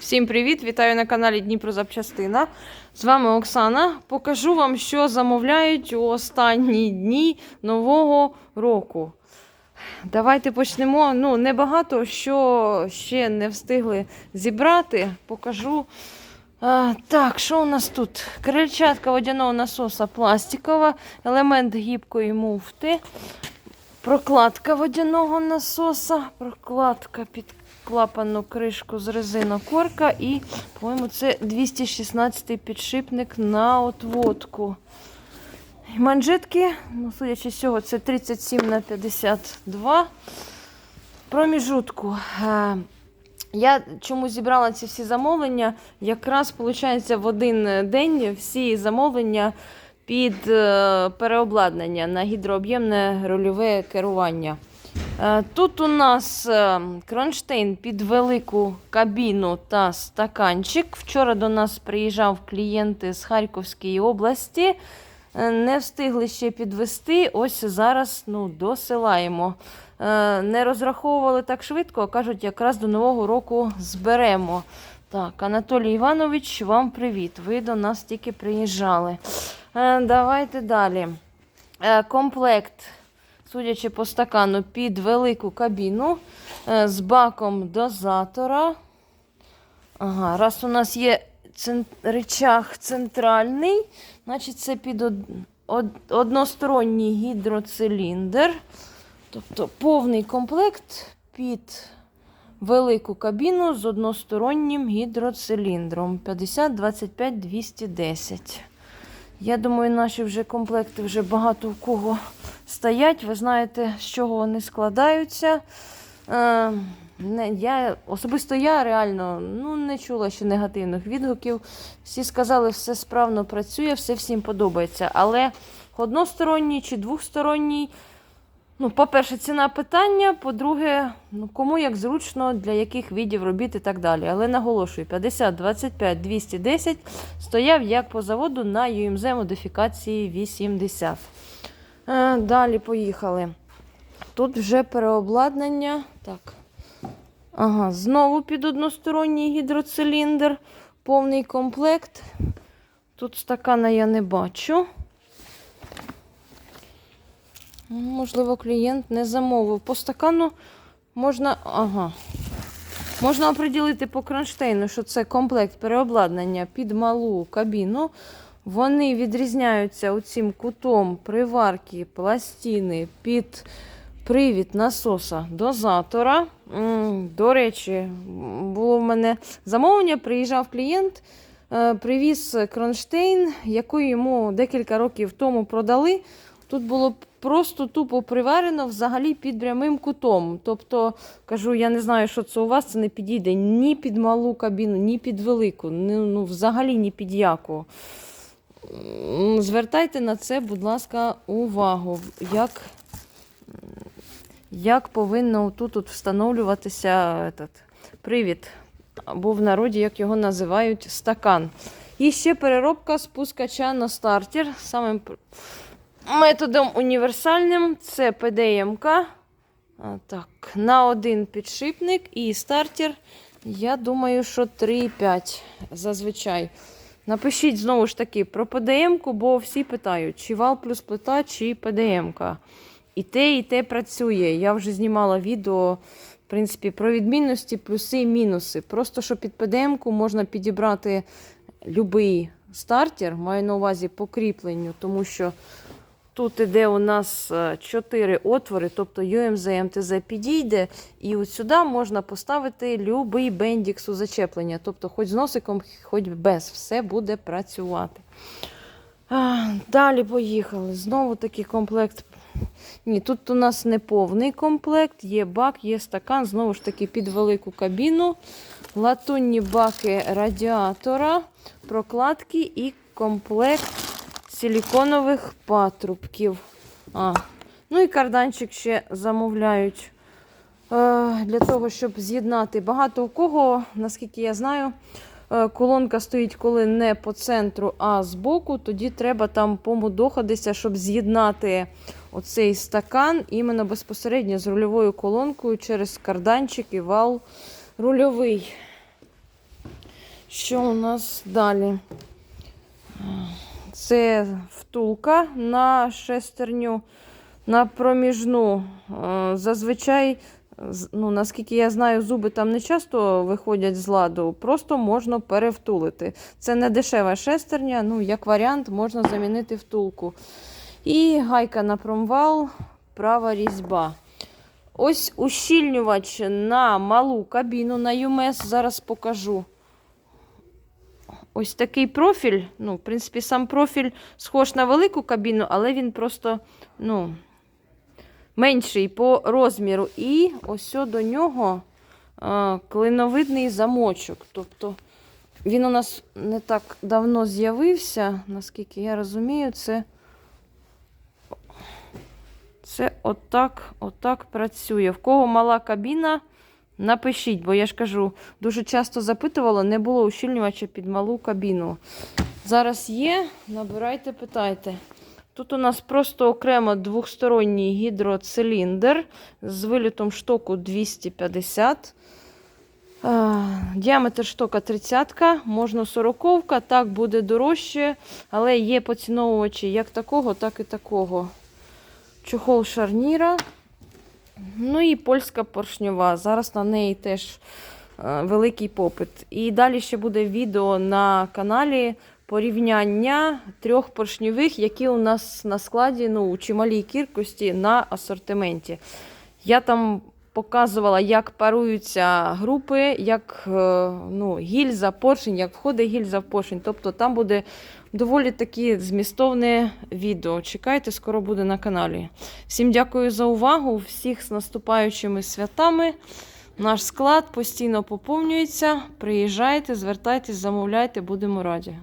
Всім привіт! Вітаю на каналі Дніпро Запчастина. З вами Оксана. Покажу вам, що замовляють у останні дні нового року. Давайте почнемо. Ну, небагато що ще не встигли зібрати. Покажу. А, так, що у нас тут? Крильчатка водяного насоса пластикова, елемент гібкої муфти, прокладка водяного насоса, прокладка під клапанну кришку з резинокорка і, по-моєму, це 216-й підшипник на отводку. Манжетки, ну, судячи з цього, це 37 на 52 проміжутку. Е, Я чому зібрала ці всі замовлення? Якраз, виходить, в один день всі замовлення під е, переобладнання на гідрооб'ємне рульове керування. Е, Тут у нас е, кронштейн під велику кабіну та стаканчик. Вчора до нас приїжджав клієнт з Харківської області. Не встигли ще підвести. Ось зараз ну, досилаємо. Не розраховували так швидко, а кажуть, якраз до Нового року зберемо. Так, Анатолій Іванович, вам привіт. Ви до нас тільки приїжджали. Е, Давайте далі. Е, Комплект, судячи по стакану, під велику кабіну е, з баком дозатора. Ага, раз у нас є речах центральний, значить це під од... Од... односторонній гідроциліндр. Тобто повний комплект під велику кабіну з одностороннім гідроциліндром 50 25 210. Я думаю, наші вже комплекти вже багато в кого стоять. Ви знаєте, з чого вони складаються. Е, не, я, особисто я реально ну, не чула ще негативних відгуків. Всі сказали, все справно працює, все всім подобається. Але односторонній чи двохсторонній, ну, по-перше, ціна питання, по-друге, ну, кому як зручно, для яких видів робіт і так далі. Але наголошую, 50, 25, 210 стояв як по заводу на UMZ модифікації 80. Е, далі поїхали. Тут вже переобладнання. Так. Ага, знову під односторонній гідроциліндр, повний комплект. Тут стакана я не бачу. Можливо, клієнт не замовив. По стакану можна. Ага. Можна оприділити по кронштейну, що це комплект переобладнання під малу кабіну. Вони відрізняються оцим кутом приварки пластини під привід насоса дозатора. До речі, було в мене замовлення, приїжджав клієнт, е, привіз кронштейн, який йому декілька років тому продали. Тут було просто тупо приварено взагалі під прямим кутом. Тобто, кажу, я не знаю, що це у вас, це не підійде ні під малу кабіну, ні під велику, ну, ну взагалі ні під яку. Звертайте на це, будь ласка, увагу, як, як повинно тут от встановлюватися этот, привід, або в народі, як його називають, стакан. І ще переробка спускача на стартер. Самим методом універсальним це ПДМК. Так, на один підшипник і стартер. Я думаю, що 3,5 зазвичай. Напишіть знову ж таки про ПДМ-ку, бо всі питають, чи вал плюс плита, чи ПДМ-ка. І те, і те працює. Я вже знімала відео в принципі, про відмінності, плюси і мінуси. Просто що під ПДМ-ку можна підібрати будь-який стартер, маю на увазі по кріпленню, тому що тут іде у нас 4 отвори, тобто UMZ МТЗ підійде, і от сюди можна поставити будь-який бендікс у зачеплення, тобто хоч з носиком, хоч без, все буде працювати. Далі поїхали. Знову такий комплект. Ні, тут у нас не повний комплект, є бак, є стакан, знову ж таки під велику кабіну, латунні баки радіатора, прокладки і комплект силіконових патрубків. А, ну і карданчик ще замовляють е, для того, щоб з'єднати. Багато у кого, наскільки я знаю, е, колонка стоїть коли не по центру, а збоку, тоді треба там помудохатися, щоб з'єднати оцей стакан іменно безпосередньо з рульовою колонкою через карданчик і вал рульовий. Що у нас далі? Це втулка на шестерню, на проміжну. Е, Зазвичай, ну, наскільки я знаю, зуби там не часто виходять з ладу, просто можна перевтулити. Це не дешева шестерня, ну, як варіант, можна замінити втулку. І гайка на промвал, права різьба. Ось ущільнювач на малу кабіну на ЮМЕС. Зараз покажу. Ось такий профіль. Ну, в принципі, сам профіль схож на велику кабіну, але він просто ну, менший по розміру. І ось до нього а, клиновидний замочок. Тобто він у нас не так давно з'явився, наскільки я розумію, це. Це отак, отак працює. В кого мала кабіна, напишіть, бо я ж кажу, дуже часто запитувала, не було ущільнювача під малу кабіну. Зараз є, набирайте, питайте. Тут у нас просто окремо двохсторонній гідроциліндр з вилітом штоку 250. Діаметр штока 30, можна 40, так буде дорожче, але є поціновувачі як такого, так і такого чохол шарніра. Ну і польська поршньова. Зараз на неї теж е, великий попит. І далі ще буде відео на каналі порівняння трьох поршньових, які у нас на складі ну, у чималій кількості на асортименті. Я там показувала, як паруються групи, як е, ну, гільза, поршень, як входить гільза в поршень. Тобто там буде доволі таке змістовне відео. Чекайте, скоро буде на каналі. Всім дякую за увагу. Всіх з наступаючими святами. Наш склад постійно поповнюється. Приїжджайте, звертайтесь, замовляйте, будемо раді.